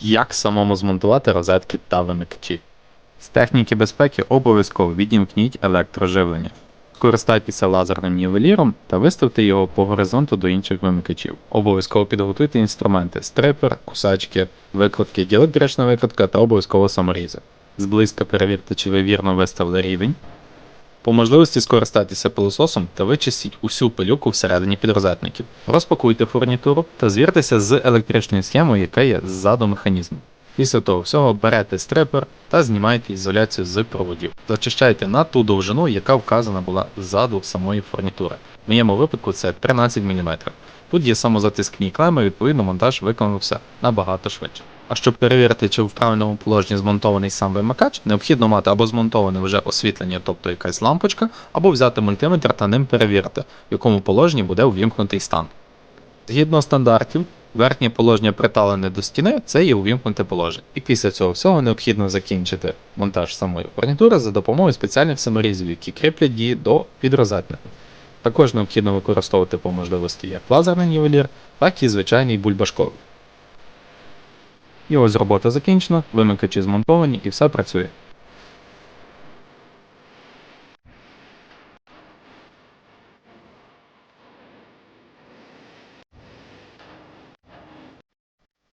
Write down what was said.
Як самому змонтувати розетки та вимикачі. З техніки безпеки обов'язково відімкніть електроживлення. Скористайтеся лазерним нівеліром та виставте його по горизонту до інших вимикачів. Обов'язково підготуйте інструменти стрипер, кусачки, викладки, діелектрична викладка та обов'язково саморізи. Зблизька перевірте, чи ви вірно виставили рівень. По можливості скористайтеся пилососом та вичистіть усю пилюку всередині підрозетників. Розпакуйте фурнітуру та звіртеся з електричною схемою, яка є ззаду механізму. Після того всього берете стрипер та знімаєте ізоляцію з проводів. Зачищайте на ту довжину, яка вказана була ззаду самої фурнітури. В моєму випадку це 13 мм. Тут є самозатискні клеми, відповідно монтаж виконався набагато швидше. А щоб перевірити, чи в правильному положенні змонтований сам вимикач, необхідно мати або змонтоване вже освітлення, тобто якась лампочка, або взяти мультиметр та ним перевірити, в якому положенні буде увімкнутий стан. Згідно стандартів, верхнє положення приталене до стіни це є увімкнуте положення. І після цього всього необхідно закінчити монтаж самої фурнітури за допомогою спеціальних саморізів, які кріплять її до підрозетника. Також необхідно використовувати по можливості як лазерний нівелір, так і звичайний бульбашковий. І ось робота закінчена, вимикачі змонтовані і все працює.